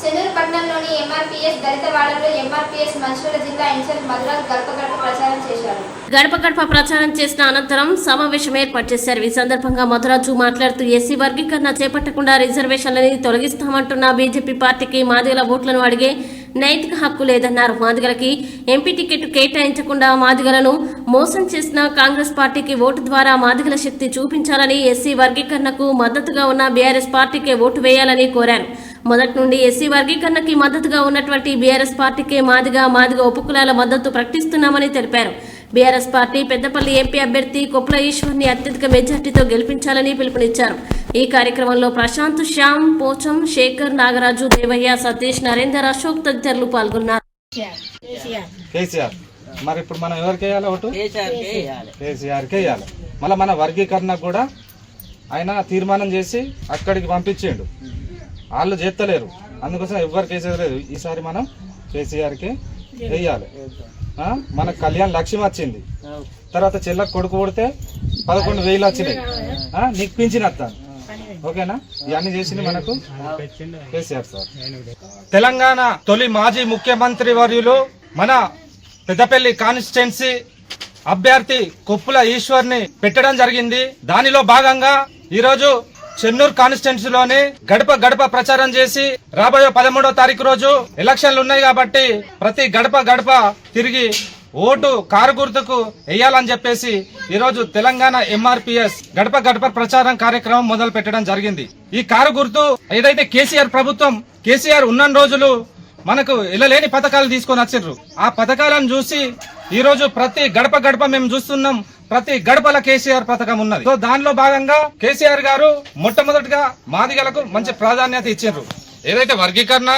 చెన్నూరు పట్టణంలోని MRPS దళితవాడలో MRPS Mancherial జిల్లా incharge Madhuraj గడప గడప ప్రచారం చేశారు. గడప గడప ప్రచారం చేసిన అనంతరం సమావేశం ఏర్పాటు చేశారు. ఈ సందర్భంగా మధురాజు మాట్లాడుతూ ఎస్సీ వర్గీకరణ చేపట్టకుండా రిజర్వేషన్లని తొలగిస్తామంటున్న బీజేపీ పార్టీకి మాదిగల ఓట్లను అడిగే నైతిక హక్కు లేదన్నారు. మాదిగలకి ఎంపీ టికెట్ కేటాయించకుండా మాదిగలను మోసం చేసిన కాంగ్రెస్ పార్టీకి ఓటు ద్వారా మాదిగల శక్తి చూపించాలని ఎస్సీ వర్గీకరణకు మద్దతుగా ఉన్న బీఆర్ఎస్ పార్టీకే ఓటు వేయాలని కోరారు. మొదటి నుండి ఎస్సీ వర్గీకరణకి మద్దతుగా ఉన్నటువంటి బీఆర్ఎస్ పార్టీకే మాదిగా మాదిగా ఉపకులాల మద్దతు ప్రకటిస్తున్నామని తెలిపారు. బీఆర్ఎస్ పార్టీ పెద్దపల్లి ఎంపీ అభ్యర్థి కొప్పుల ఈశ్వర్ని అత్యధిక మెజార్టీతో గెలిపించాలని పిలుపునిచ్చారు. ఈ కార్యక్రమంలో ప్రశాంత్ శ్యామ్ పోచం శేఖర్ నాగరాజు దేవయ్య సతీష్ నరేందర్ అశోక్ తదితరులు పాల్గొన్నారు. కేసీఆర్. మరి ఇప్పుడు మనం ఎవరికి వేయాలి ఓటు? కేసీఆర్కే వేయాలి. మళ్ళీ మన వర్గీకరణ కూడా ఆయన తీర్మానం చేసి అక్కడికి పంపించిండు. వాళ్ళు చేస్తలేరు. అందుకోసం ఎవ్వరు వేసేది లేదు. ఈసారి మనం కేసీఆర్కే వేయాలి. మన కళ్యాణ్ లక్ష్యం వచ్చింది. తర్వాత చెల్లకు కొడుకు కొడితే పదకొండు వేలు వచ్చినాయి. నీకు పింఛన్ వస్తాను. ఓకేనా? ఇవన్నీ చేసింది మనకు కేసీఆర్ సార్. తెలంగాణ తొలి మాజీ ముఖ్యమంత్రి వర్యులు మన పెద్దపల్లి కాన్స్టిట్యున్సీ అభ్యర్థి కొప్పుల ఈశ్వర్ని పెట్టడం జరిగింది. దానిలో భాగంగా ఈరోజు చెన్నూరు కాన్స్టిట్యున్సీలోని గడప గడప ప్రచారం చేసి రాబోయే పదమూడో తారీఖు రోజు ఎలక్షన్లు ఉన్నాయి కాబట్టి ప్రతి గడప గడప తిరిగి ఓటు కారు గుర్తుకు వేయాలని చెప్పేసి ఈరోజు తెలంగాణ ఎంఆర్పిఎస్ గడప గడప ప్రచారం కార్యక్రమం మొదలు పెట్టడం జరిగింది. ఈ కారు గుర్తు ఏదైతే కేసీఆర్ ప్రభుత్వం కేసీఆర్ ఉన్న రోజులు మనకు ఇళ్ళలేని పథకాలు తీసుకొని వచ్చిండ్రు. ఆ పథకాలను చూసి ఈరోజు ప్రతి గడప గడప మేము చూస్తున్నాం. ప్రతి గడపల కేసీఆర్ పథకం ఉన్నది. సో దానిలో భాగంగా కేసీఆర్ గారు మొట్టమొదటిగా మాదిగలకు మంచి ప్రాధాన్యత ఇచ్చిండ్రు. ఏదైతే వర్గీకరణ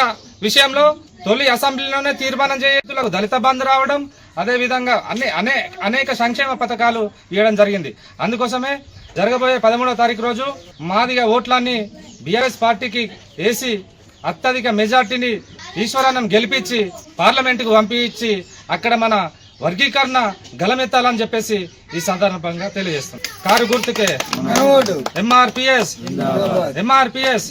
విషయంలో తొలి అసెంబ్లీలోనే తీర్మానం చేయతులకు దళిత బంధు రావడం అదే విధంగా అన్ని అనే అనేక సంక్షేమ పథకాలు ఇవ్వడం జరిగింది. అందుకోసమే జరగబోయే పదమూడవ తారీఖు రోజు మాదిగ ఓట్లన్నీ బీఆర్ఎస్ పార్టీకి వేసి అత్యధిక మెజార్టీని ఈశ్వరానం గెలిపించి పార్లమెంటుకు పంపించి అక్కడ మన వర్గీకరణ గలమెత్తాలని చెప్పేసి ఈ సందర్భంగా తెలియజేస్తాం కారు గుర్తుకే. ఎంఆర్పిఎస్. ఎంఆర్పిఎస్.